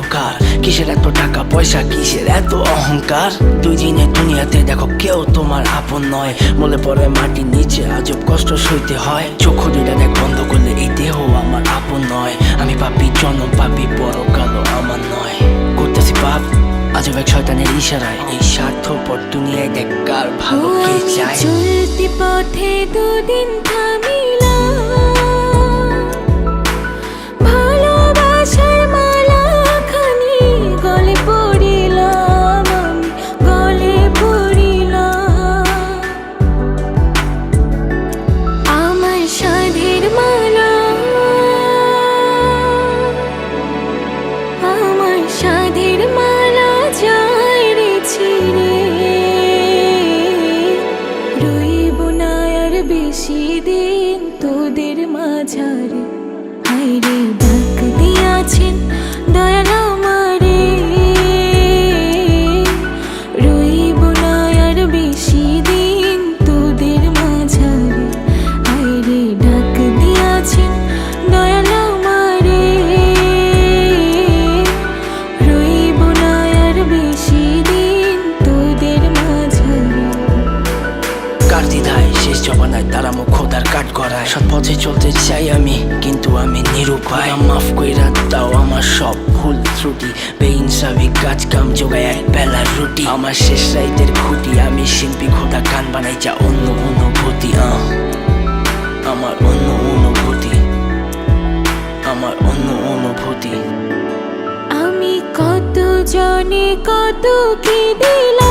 সাহকার কিসের এত টাকা পয়সা কিসের এত অহংকার? দুই দিনে দুনিয়াতে দেখো কেউ তোমার আপন নয়। মনে পড়ে মাটির নিচে আজব কষ্ট সইতে হয়। চোখ দুইটা দেখ বন্ধ করলে এই দেহ আমার আপন নয়। আমি পাপি জনম পাপি বড় কালো আমার নয়। করতেছি পাপ আজব এক শয়তানের ইশারায়। এই স্বার্থপর দুনিয়ায় দেখ কার ভালো কে চায়। পথে দুদিন থাম সাধের মালা যায় ছিঁড়ে রইব বেশি দিন তোদের মাঝারে। হাইরে ডাক দিয়াছেন জমানায় তারা মুখ খোদার কাট করায় সৎ পথে চলতে চাই আমি, কিন্তু আমি নিরুপায়। মাফ কইরা দাও আমার সব ভুল ত্রুটি। বেইনসাবি কাজ কাম যোগায় এক বেলার রুটি। আমার শেষ রাইতের খুঁটি, আমি শিল্পী খোদা গান বানাই যা অন্য অনুভূতি। আমার অন্য অনুভূতি। আমার অন্য অনুভূতি। আমি কত জনে কত কি দিলাম?